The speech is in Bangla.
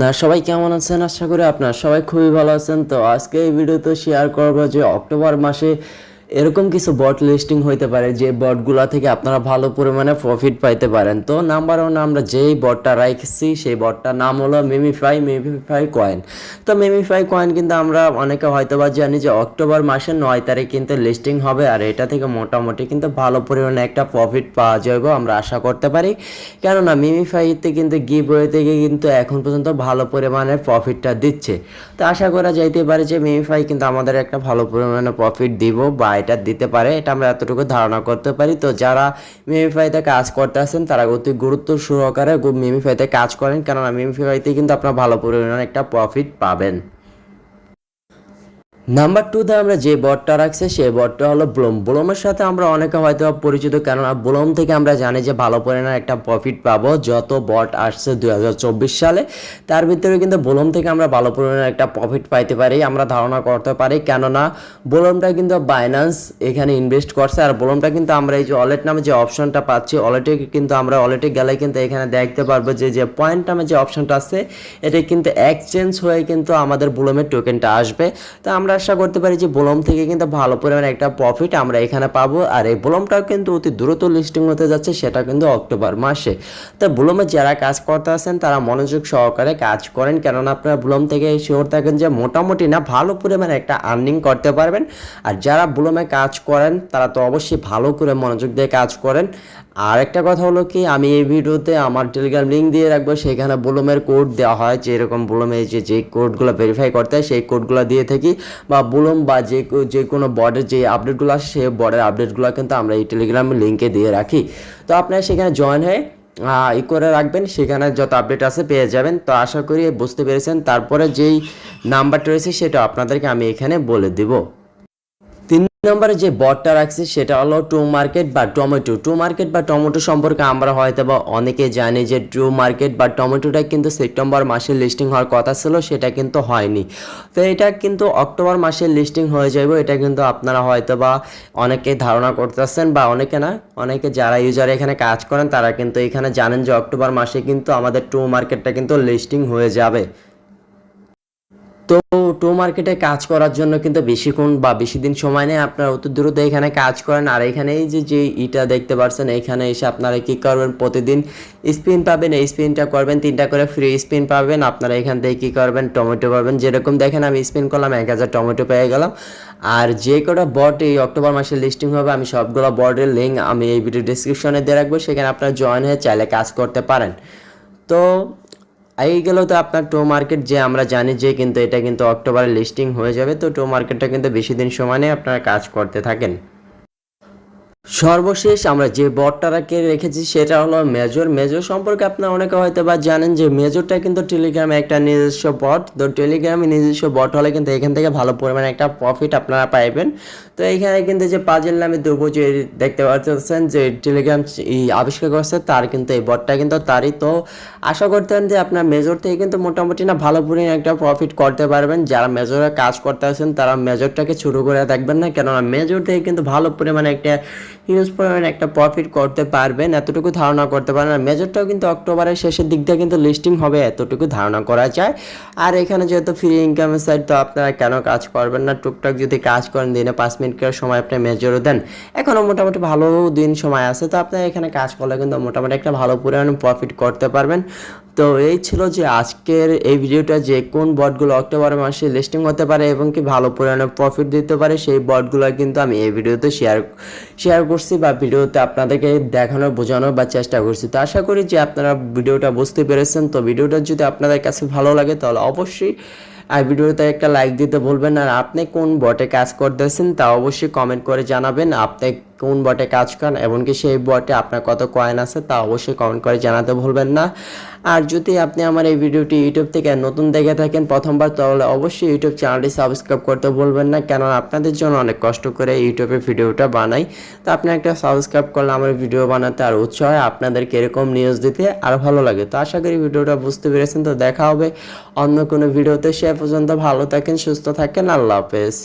না, সবাই কেমন আছেন? আশা করি আপনার সবাই খুবই ভালো আছেন। তো আজকে এই ভিডিওতে শেয়ার করব যে অক্টোবর মাসে এরকম কিছু বট লিস্টিং হইতে পারে যে বটগুলা থেকে আপনারা ভালো পরিমাণে প্রফিট পাইতে পারেন। তো নাম্বার ওয়ান আমরা যেই বটটা রাখছি সেই বটটার নাম হলো মিমিফাই মেমিফাই কয়েন তো মেমিফাই কয়েন কিন্তু আমরা অনেকে হয়তো বা জানি যে অক্টোবর মাসের নয় তারিখ কিন্তু লিস্টিং হবে আর এটা থেকে মোটামুটি কিন্তু ভালো পরিমাণে একটা প্রফিট পাওয়া যাবে আমরা আশা করতে পারি। কেননা মিমিফাইতে কিন্তু গিভ থেকে কিন্তু এখন পর্যন্ত ভালো পরিমাণে প্রফিটটা দিচ্ছে। তো আশা করা যাইতে পারে যে মিমিফাই কিন্তু আমাদের একটা ভালো পরিমাণে প্রফিট দিব বা এটা দিতে পারে, এটা আমরা এতটুকু ধারণা করতে পারি। তো যারা মিমিফাইতে কাজ করতে আছেন তারা অতি গুরুত্ব সহকারে মিমিফাইতে কাজ করেন, কেননা মিমিফাইতে কিন্তু আপনার ভালো পরিমাণে একটা প্রফিট পাবেন। নাম্বার টুতে আমরা যে বটটা রাখছি, সেই বটটা হলো ব্লোম। ব্লোমের সাথে আমরা অনেকে হয়তো পরিচিত, কেননা ব্লোম থেকে আমরা জানি যে ভালো পরিমাণে একটা প্রফিট পাবো যত বট আসছে দু হাজার চব্বিশ সালে। তার ভিতরে কিন্তু ব্লোম থেকে আমরা ভালো পরিমাণে একটা প্রফিট পাইতে পারি, আমরা ধারণা করতে পারি। কেননা ব্লোমটা কিন্তু বাইন্যান্স এখানে ইনভেস্ট করছে, আর ব্লোমটা কিন্তু আমরা এই যে অলেট নামে যে অপশনটা পাচ্ছি ওয়ালেটে কিন্তু আমরা ওয়ালেটে গেলে কিন্তু এখানে দেখতে পারব যে যে পয়েন্ট নামে যে অপশনটা আছে, এটা কিন্তু এক্সচেঞ্জ হয়ে কিন্তু আমাদের ব্লোমের টোকেনটা আসবে। তো আমরা আশা করতে পারি যে বোলম থেকে কিন্তু ভালো পরিমাণে একটা প্রফিট আমরা এখানে পাবো। আর এই বোলমটাও কিন্তু অতি দ্রুত লিস্টিং হতে যাচ্ছে, সেটা কিন্তু অক্টোবর মাসে। তো বুলমে যারা কাজ করতে আছেন, তারা মনোযোগ সহকারে কাজ করেন। কেননা আপনারা বুলম থেকে শিওর থাকেন যে মোটামুটি না ভালো পরিমাণে একটা আর্নিং করতে পারবেন। আর যারা বুলমে কাজ করেন, তারা তো অবশ্যই ভালো করে মনোযোগ দিয়ে কাজ করেন। আর একটা কথা হলো কি, আমি এই ভিডিওতে আমার টেলিগ্রাম লিঙ্ক দিয়ে রাখব। সেখানে বুলমের কোড দেওয়া হয় যে এরকম বুলমে যে যে কোডগুলো ভেরিফাই করতে হয়, সেই কোডগুলো দিয়ে থাকি। বা বুলম বা যে যে কোনো বর্ডের যে আপডেটগুলো আসে সে বর্ডের আপডেটগুলো কিন্তু আমরা এই টেলিগ্রাম লিঙ্কে দিয়ে রাখি। তো আপনারা সেখানে জয়েন হয়ে ই করে রাখবেন। সেখানে যত আপডেট আছে পেয়ে যাবেন। তো আশা করি বুঝতে পেরেছেন। তারপরে যেই নাম্বারটা রয়েছে, সেটা আপনাদেরকে আমি এখানে বলে দেবো। নম্বরে যে বটটা রাখছি, সেটা হলো টু মার্কেট বা টমেটো। টু মার্কেট বা টমেটো সম্পর্কে আমরা হয়তো বা অনেকে জানি যে টু মার্কেট বা টমেটোটা কিন্তু সেপ্টেম্বর মাসে লিস্টিং হওয়ার কথা ছিল, সেটা কিন্তু হয়নি। তো এটা কিন্তু অক্টোবর মাসে লিস্টিং হয়ে যাবে এটা কিন্তু আপনারা হয়তো বা অনেকে ধারণা করতেছেন বা অনেকে না, অনেকে যারা ইউজার এখানে কাজ করেন, তারা কিন্তু এখানে জানেন যে অক্টোবর মাসে কিন্তু আমাদের টু মার্কেটটা কিন্তু লিস্টিং হয়ে যাবে। তো টো মার্কেটে কাজ করার জন্য কিন্তু বেশিক্ষণ বা বেশি দিন সময় নেই আপনারা অত দ্রুত এখানে কাজ করেন। আর এখানে এই যে যে ইটা দেখতে পাচ্ছেন এখানে এসে আপনারা কি করবেন? প্রতিদিন স্পিন পাবেন। এই স্পিনটা করবেন, তিনটা করে ফ্রি স্পিন পাবেন। আপনারা এখান থেকে কি করবেন? টমেটো পাবেন। যেরকম দেখেন, আমি স্পিন করলাম, এক হাজার টমেটো পেয়ে গেলাম। আর যে কটা বট এই অক্টোবর মাসে লিস্টিং হবে, আমি সবগুলো বটের লিঙ্ক আমি এই ভিডিও ডিসক্রিপশনে দিয়ে রাখব। সেখানে আপনারা জয়েন হয়ে চাইলে কাজ করতে পারেন। তো এই গেল তো আপনার টো মার্কেট যে আমরা জানি যে কিন্তু এটা কিন্তু অক্টোবরে লিস্টিং হয়ে যাবে, তো টো মার্কেটটা কিন্তু বেশি দিন সময় নেই আপনারা কাজ করতে থাকেন। সর্বশেষ আমরা যে বটটাকে রেখেছি সেটা হলো মেজর। মেজর সম্পর্কে আপনারা অনেকে হয়তো বা জানেন যে মেজরটা কিন্তু টেলিগ্রামে একটা নিজস্ব বট। তো টেলিগ্রামে নিজস্ব বট হলে কিন্তু এখান থেকে ভালো পরিমাণে একটা প্রফিট আপনারা পাইবেন। তো এখানে কিন্তু যে পাজেল নামে দুর্ব যে দেখতে পাচ্ছেন যে টেলিগ্রাম আবিষ্কার করছে, তার কিন্তু এই বটটা কিন্তু তারই। তো আশা করতেন যে আপনার মেজর থেকে কিন্তু মোটামুটি না ভালো পরিমাণে একটা প্রফিট করতে পারবেন। যারা মেজরে কাজ করতে আছেন তারা মেজরটাকে শুরু করে দেখবেন না। কেননা মেজর থেকে কিন্তু ভালো পরিমাণে একটা হিউজ পরিমাণে একটা প্রফিট করতে পারবেন, এতটুকু ধারণা করতে পারেন। আর মেজরটাও কিন্তু অক্টোবরের শেষের দিক দিয়ে কিন্তু লিস্টিং হবে, এতটুকু ধারণা করা যায়। আর এখানে যেহেতু ফ্রি ইনকামের সাইড তো আপনারা কেন কাজ করবেন না? টুকটাক যদি কাজ করেন, দিনে পাঁচ মিনিট করে সময় আপনি মেজরও দেন। এখনও মোটামুটি ভালো দিন সময় আছে, তো আপনারা এখানে কাজ করলে কিন্তু মোটামুটি একটা ভালো পরিমাণে প্রফিট করতে পারবেন। তো এই ছিল যে আজকের এই ভিডিওটা যে কোন বটগুলো অক্টোবর মাসে লিস্টিং হতে পারে এবং কি ভালো পরিমাণে প্রফিট দিতে পারে, সেই বটগুলো কিন্তু আমি এই ভিডিওতে শেয়ার শেয়ার করছি বা ভিডিওতে আপনাদেরকে দেখানোর বোঝানোর বা চেষ্টা করছি। তো আশা করি যে আপনারা ভিডিওটা বুঝতে পেরেছেন। তো ভিডিওটা যদি আপনাদের কাছে ভালো লাগে তাহলে অবশ্যই আর ভিডিওতে একটা লাইক দিতে ভুলবেন আর আপনি কোন বটে কাজ করতেছেন তা অবশ্যই কমেন্ট করে জানাবেন। আপনি কোন বটে কাজ করেন এমনকি সেই বটে আপনার কত কয়েন আছে তা অবশ্যই কমেন্ট করে জানাতে ভুলবেন না। আর যদি আপনি আমার এই ভিডিওটি ইউটিউব থেকে নতুন দেখে থাকেন প্রথমবার, তাহলে অবশ্যই ইউটিউব চ্যানেলটি সাবস্ক্রাইব করতে ভুলবেন না কেন আপনাদের জন্য অনেক কষ্ট করে ইউটিউবে ভিডিওটা বানাই। তো আপনি একটা সাবস্ক্রাইব করলে আমার ভিডিও বানাতে আর উৎসাহ হয়, আপনাদেরকে এরকম নিউজ দিতে আর ভালো লাগে। তো আশা করি ভিডিওটা বুঝতে পেরেছেন, তো দেখা হবে অন্য কোনো ভিডিওতে সে পর্যন্ত ভালো থাকেন, সুস্থ থাকেন, আল্লাহ হাফেজ।